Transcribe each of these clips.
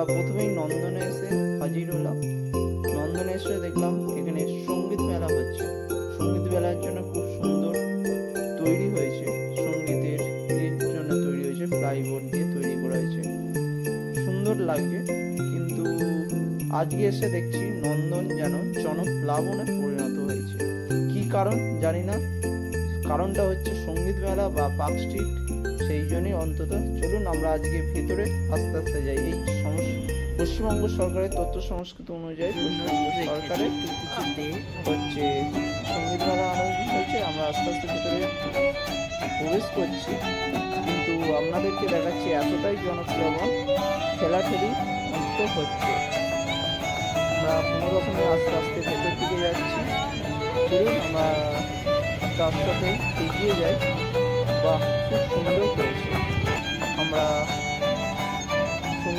আমরা প্রথমেই নন্দনে এসে হাজির হলাম। নন্দনে এসে দেখলাম এখানে সংগীত মেলা হচ্ছে। সংগীত মেলার জন্য খুব সুন্দর তৈরি হয়েছে। সঙ্গীতের এর জন্য তৈরি হয়েছে প্লাইবোর্ড দিয়ে তৈরি করা হয়েছে। সুন্দর লাগছে, কিন্তু আজকে এসে দেখছি নন্দন যেন জনপ্লাবনে পরিণত হয়েছে। কি কারণ জানি না। কারণটা হচ্ছে সংগীত মেলা বা পার্ক স্ট্রিট সেই জন্যই অন্তত চলুন আমরা আজকে ভেতরে আস্তে আস্তে যাই। এই সমস্যা পশ্চিমবঙ্গ সরকারের তথ্য সংস্কৃতি অনুযায়ী পশ্চিমবঙ্গ সরকারের হচ্ছে সংগীত মেলা আয়োজিত হয়েছে আমরা আস্তে আস্তে ভেতরে প্রবেশ করছি। কিন্তু আপনাদেরকে দেখাচ্ছি এতটাই জনপ্রবণ ঠেলাঠেলি অন্তত হচ্ছে। আমরা কোনো রকমে আস্তে আস্তে ভেতর দিকে যাচ্ছি। চলুন আমরা তার সাথে এগিয়ে যাই। বা খুব সুন্দর করেছে। আমরা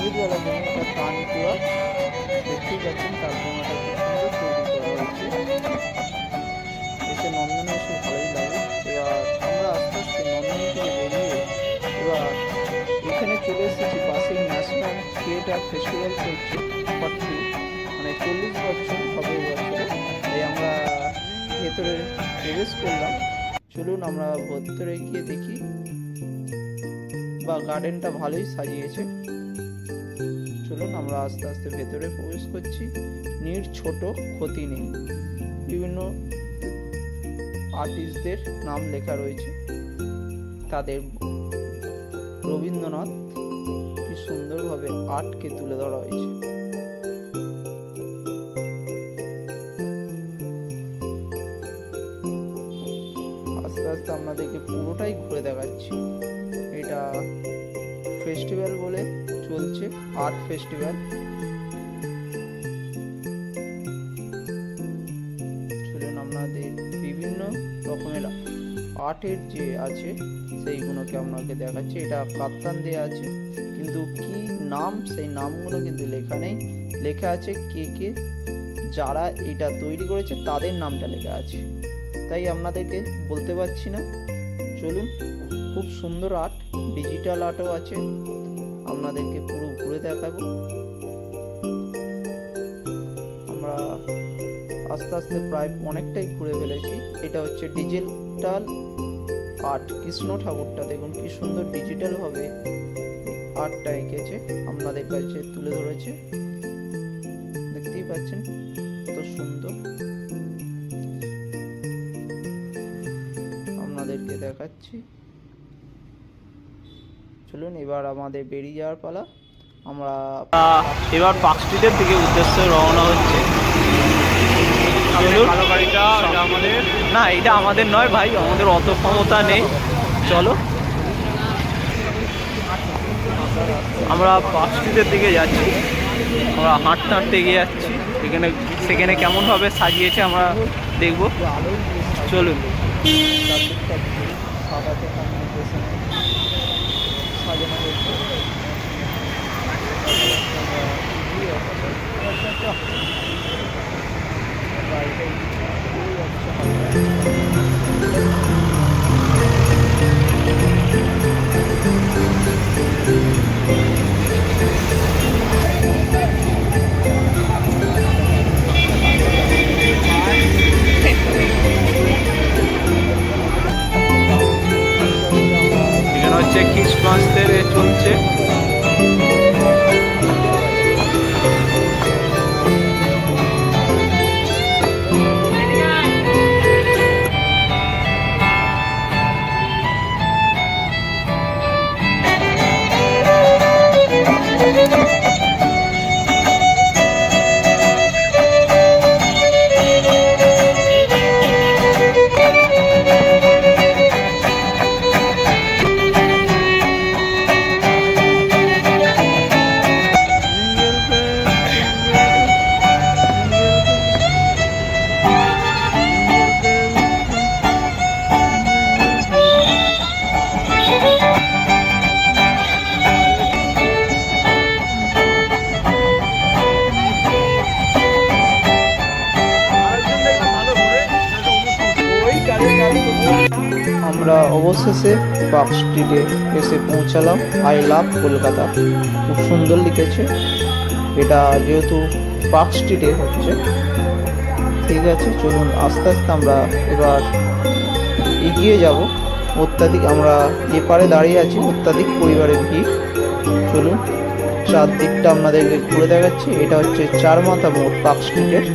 জন্য একটা পানি কুয়া দেখতেই পাচ্ছেন বোমাটা খুব করা ভালোই লাগে এবার আমরা আস্তে আস্তে নন্দন থেকে বেরিয়ে এবার এখানে চলে পাশেই ন্যাশনাল থিয়েটার ফেস্টিভ্যাল চলছে মানে চল্লিশ বছর হবে বছরে আমরা ভেতরে প্রবেশ করলাম চলুন আমরা ভেতরে গিয়ে দেখি। বা গার্ডেনটা ভালোই সাজিয়েছে। চলুন আমরা আস্তে আস্তে ভেতরে প্রবেশ করছি। নির ছোট ক্ষতি নেই। বিভিন্ন আর্টিস্টদের নাম লেখা রয়েছে। তাদের রবীন্দ্রনাথ কি সুন্দরভাবে আর্টকে তুলে ধরা হয়েছে। আস্তে আস্তে আপনাদেরকে পুরোটাই ঘুরে দেখাচ্ছি। এটা ফেস্টিভ্যাল বলে চলছে আর্ট ফেস্টিভ্যাল চলুন আপনাদের বিভিন্ন রকমের আর্টের যে আছে, সেইগুলোকে আপনাকে দেখাচ্ছি। এটা কাপ্তান দেওয়া আছে, কিন্তু কি নাম, সেই নামগুলো কিন্তু লেখা নেই। লেখা আছে কে কে, যারা এটা তৈরি করেছে, তাদের নামটা লেখা আছে। তাই আপনাদেরকে বলতে পারছি না। চলুন, খুব সুন্দর আর্ট ডিজিটাল আর্টও আছে। আপনাদেরকে পুরো ঘুরে দেখাবো। আমরা আস্তে আস্তে প্রায় অনেকটাই ঘুরে ফেলেছি। এটা হচ্ছে ডিজিটাল আর্ট কৃষ্ণ ঠাকুরটা দেখুন, কি সুন্দর ডিজিটাল ভাবে আর্টটা এঁকেছে। আপনাদের কাছে তুলে ধরেছে। দেখতেই পাচ্ছেন, কত সুন্দর। আপনাদেরকে দেখাচ্ছি। চলুন এবার আমাদের বেরিয়ে যাওয়ার পালা। আমরা এবার পার্ক স্ট্রিটের দিকে উদ্দেশ্যে রওনা হচ্ছে। না এটা আমাদের নয় ভাই আমাদের অত ক্ষমতা নেই। চলো। আমরা পার্ক স্ট্রিটের দিকে যাচ্ছি। আমরা হাঁটতে হাঁটতে এগিয়ে যাচ্ছি। এখানে সেখানে কেমনভাবে সাজিয়েছে আমরা দেখব। চলুন। সাজানো হয়েছে ক্রিসমাসদের এ চলছে। অবশেষে পার্ক স্ট্রিটে এসে পৌঁছালাম। I love Kolkata. খুব সুন্দর লিখেছে। এটা যেহেতু পার্ক স্ট্রিটে হচ্ছে, ঠিক আছে, চলুন আস্তে আস্তে আমরা এবার এগিয়ে যাব। অত্যাধিক আমরা এপারে দাঁড়িয়ে আছি, অত্যাধিক পরিবারের ভিড়। চলুন, চারদিকটা আপনাদেরকে ঘুরে দেখাচ্ছি। এটা হচ্ছে চার মাথা মোড় পার্ক স্ট্রিটের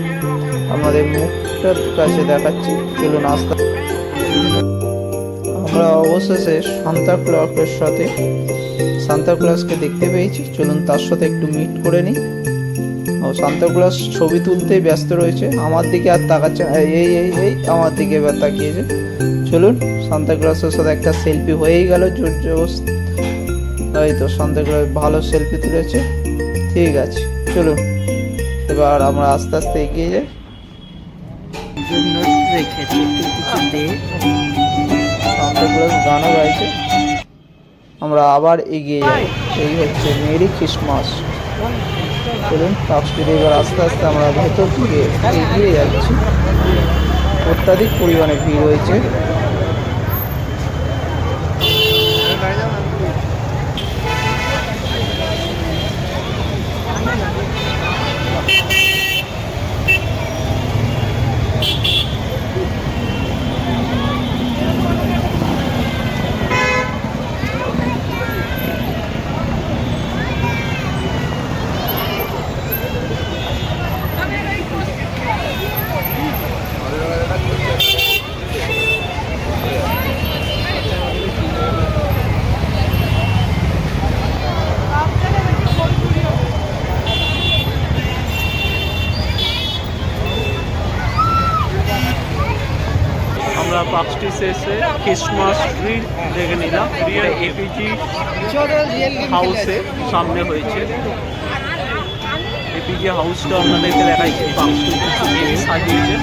আমাদের মুখটার কাছে দেখাচ্ছি। চলুন আস্তে আমরা অবশেষে সান্তা ক্লকের সাথে সান্তা ক্লাসকে দেখতে পেয়েছি। চলুন তার সাথে একটু মিট করে নিই। ও, সান্তা ক্লাস ছবি তুলতেই ব্যস্ত রয়েছে। আমার দিকে আর তাকাচ্ছে এই এই এই আমার দিকে এবার তাকিয়েছে। চলুন, সান্তা ক্লাসের সাথে একটা সেলফি হয়েই গেল জোর তাই তো সান্তা ক্লাস ভালো সেলফি তুলেছে। ঠিক আছে, চলুন। এবার আমরা আস্তে আস্তে এগিয়ে যাই। জন্য রেখেছি। গানও গাইছে। আমরা আবার এগিয়ে যাই। এই হচ্ছে মেরি ক্রিসমাস চলুন পার্ক এবার আস্তে আস্তে আমরা ভেতর দিকে এগিয়ে যাচ্ছি। অত্যাধিক পরিমাণে ভিড় হয়েছে। আমরা শেষে ক্রিসমাস ট্রি দেখে নিলাম। এপিজি হাউসে সামনে হয়েছে। এপিজি হাউসটা আপনাদেরকে দেখাইছি পাঁচটি সাজিয়েছে।